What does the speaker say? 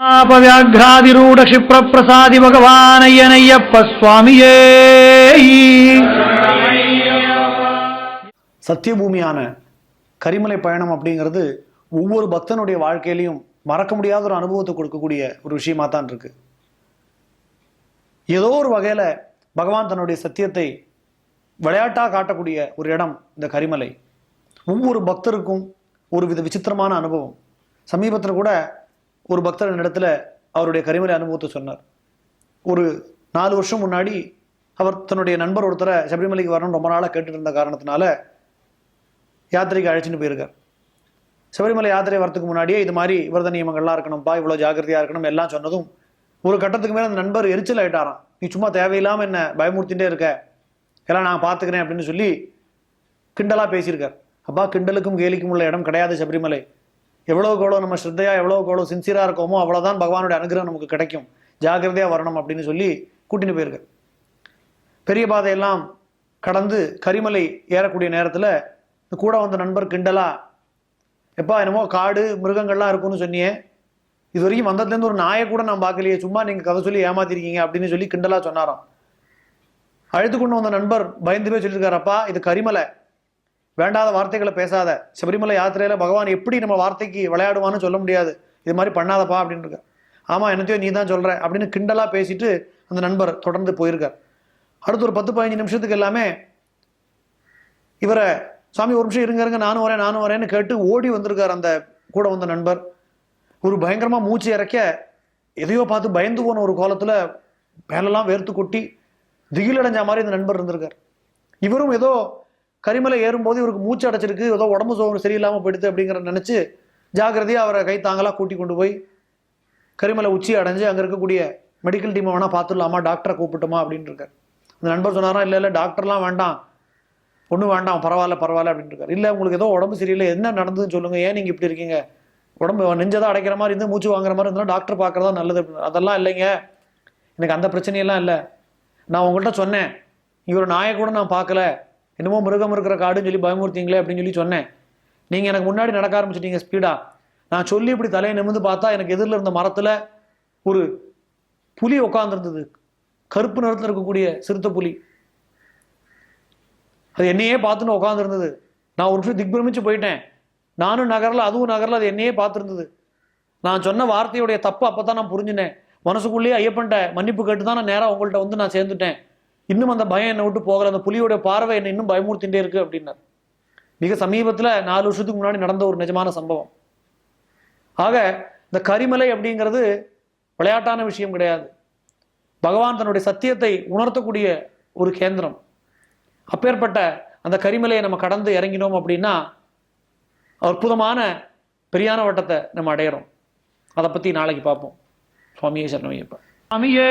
ஆபவியாகிராதிரூட க்ஷிப்ரப்பிரசாதி பகவானையனையப்ப சுவாமியே. சத்தியபூமியான கரிமலை பயணம் அப்படிங்கிறது ஒவ்வொரு பக்தனுடைய வாழ்க்கையிலையும் மறக்க முடியாத ஒரு அனுபவத்தை கொடுக்கக்கூடிய ஒரு விஷயமா தான் இருக்கு. ஏதோ ஒரு வகையில பகவான் தன்னுடைய சத்தியத்தை விளையாட்டாக காட்டக்கூடிய ஒரு இடம் இந்த கரிமலை. ஒவ்வொரு பக்தருக்கும் ஒரு வித விசித்திரமான அனுபவம். சமீபத்தில் கூட ஒரு பக்தர் இடத்துல அவருடைய கரிமலை அனுபவத்தை சொன்னார். ஒரு நாலு வருஷம் முன்னாடி அவர் தன்னுடைய நண்பர் ஒருத்தரை சபரிமலைக்கு வரணும்னு ரொம்ப நாளாக கேட்டுட்டு இருந்த காரணத்தினால யாத்திரைக்கு அழைச்சிட்டு போயிருக்கார். சபரிமலை யாத்திரை வரதுக்கு முன்னாடியே இது மாதிரி விரத நியமங்கள்லாம் இருக்கணும்ப்பா இவ்வளோ ஜாக்கிரதையாக இருக்கணும் எல்லாம் சொன்னதும் ஒரு கட்டத்துக்கு மேலே அந்த நண்பர் எரிச்சல் ஆகிட்டாராம் நீ சும்மா தேவையில்லாமல் என்ன பயமுறுத்திட்டே இருக்க? எல்லாம் நான் பார்த்துக்கிறேன் அப்படின்னு சொல்லி கிண்டலாக பேசியிருக்கார். அப்பா கிண்டலுக்கும் கேலிக்கும் உள்ள இடம் கிடையாது சபரிமலை. எவ்வளோக்கு எவ்வளோ நம்ம ஸ்ரத்தையாக எவ்வளோக்கு எவ்வளோ சின்சியராக இருக்கோமோ அவ்வளோதான் பகவானுடைய அனுகிரகம் நமக்கு கிடைக்கும். ஜாக்கிரதையாக வரணும் அப்படின்னு சொல்லி கூட்டின்னு போயிருக்க பெரிய பாதையெல்லாம் கடந்து கரிமலை ஏறக்கூடிய நேரத்தில் இந்த கூட வந்த நண்பர் கிண்டலா எப்பா என்னமோ காடு மிருகங்கள்லாம் இருக்கும்னு சொன்னியே. இது வரைக்கும் வந்ததுலேருந்து ஒரு நாயை கூட நான் பார்க்கலையே. சும்மா நீங்கள் கதை சொல்லி ஏமாத்திருக்கீங்க அப்படின்னு சொல்லி கிண்டலா சொன்னாராம். அழைத்து கொண்டு வந்த நண்பர் பயந்து போய் சொல்லியிருக்காரப்பா இது கரிமலை. வேண்டாத வார்த்தைகளை பேசாத. சபரிமலை யாத்திரையில் பகவான் எப்படி நம்ம வார்த்தைக்கு விளையாடுவான்னு சொல்ல முடியாது. இது மாதிரி பண்ணாதப்பா அப்படின்னு இருக்க ஆமாம் என்னத்தையும் நீ தான் சொல்கிற அப்படின்னு கிண்டலாக பேசிட்டு அந்த நண்பர் தொடர்ந்து போயிருக்கார். அடுத்து ஒரு பத்து பதினஞ்சு நிமிஷத்துக்கு எல்லாமே இவரை சாமி ஒரு நிமிஷம் இருங்க இருங்க நானும் வரேன் நானும் வரேன்னு கேட்டு ஓடி வந்திருக்கார் அந்த கூட வந்த நண்பர். ஒரு பயங்கரமாக மூச்சு இறக்க எதையோ பார்த்து பயந்து போன ஒரு கோலத்தில் மேலெல்லாம் வேர்த்து கொட்டி திகிலடைஞ்ச மாதிரி இந்த நண்பர் இருந்திருக்கார். இவரும் ஏதோ கரிமலை ஏறும்போது இவருக்கு மூச்சு அடைச்சிருக்கு. ஏதோ உடம்பு சோகம் சரியில்லாமல் போயிடுது அப்படிங்கிற நினச்சி ஜாக்கிரதையாக அவரை கை தாங்களாக கூட்டி கொண்டு போய் கரிமலை உச்சி அடைஞ்சு அங்கே இருக்கக்கூடிய மெடிக்கல் டீமை வேணால் பார்த்துடலாமா? டாக்டரை கூப்பிட்டுமா அப்படின்னு இருக்கார். அந்த நண்பர் சொன்னாரா இல்லை இல்லை டாக்டர்லாம் வேண்டாம். ஒன்றும் வேண்டாம். பரவாயில்ல பரவாயில்ல அப்படின்னு இருக்கார். இல்லை உங்களுக்கு ஏதோ உடம்பு சரியில்லை. என்ன நடந்ததுன்னு சொல்லுங்கள் ஏன் நீங்கள் இப்படி இருக்கீங்க? உடம்பு நெஞ்சதாக அடைக்கிற மாதிரி இருந்து மூச்சு வாங்குற மாதிரி இருந்தாலும் டாக்டர் பார்க்குறதா நல்லது. அதெல்லாம் இல்லைங்க. எனக்கு அந்த பிரச்சனையெல்லாம் இல்லை. நான் உங்கள்கிட்ட சொன்னேன். இவர் நாயை கூட நான் பார்க்கல. என்னமோ மிருகம் இருக்கிற காடுன்னு சொல்லி பயமுறுத்திங்களே அப்படின்னு சொல்லி சொன்னேன். நீங்கள் எனக்கு முன்னாடி நடக்க ஆரம்பிச்சிட்டீங்க ஸ்பீடாக நான் சொல்லி இப்படி தலையை நிமிர்ந்து பார்த்தா எனக்கு எதிரில் இருந்த மரத்தில் ஒரு புலி உட்காந்துருந்தது கருப்பு நிறத்தில் இருக்கக்கூடிய சிறுத்தை புலி. அது என்னையே பார்த்துன்னு உட்காந்துருந்தது நான் ஒரு நிமிஷம் திக்பிரமிச்சு போயிட்டேன். நானும் நகரில் அதுவும் நகரில் அது என்னையே பார்த்துருந்தது. நான் சொன்ன வார்த்தையுடைய தப்பு அப்போ தான் நான் புரிஞ்சினேன். மனசுக்குள்ளேயே ஐயப்பன்ட்ட மன்னிப்பு கேட்டு தான் நான் நேராக உங்கள்கிட்ட வந்து நான் சேர்ந்துட்டேன். இன்னும் அந்த பயம் என்னை விட்டு போகல. அந்த புலியோட பார்வை என்னை இன்னும் பயமுறுத்திட்டே இருக்கு அப்படின்னார். மிக சமீபத்தில் நாலு வருஷத்துக்கு முன்னாடி நடந்த ஒரு நிஜமான சம்பவம். ஆக இந்த கரிமலை அப்படிங்கிறது விளையாட்டான விஷயம் கிடையாது. பகவான் தன்னுடைய சத்தியத்தை உணர்த்தக்கூடிய ஒரு கேந்திரம். அப்பேற்பட்ட அந்த கரிமலையை நம்ம கடந்து இறங்கினோம் அப்படின்னா அற்புதமான பெரியான வட்டத்தை நம்ம அடையிறோம். அதை பற்றி நாளைக்கு பார்ப்போம். சுவாமியே சரணமையப்பா. சுவாமியே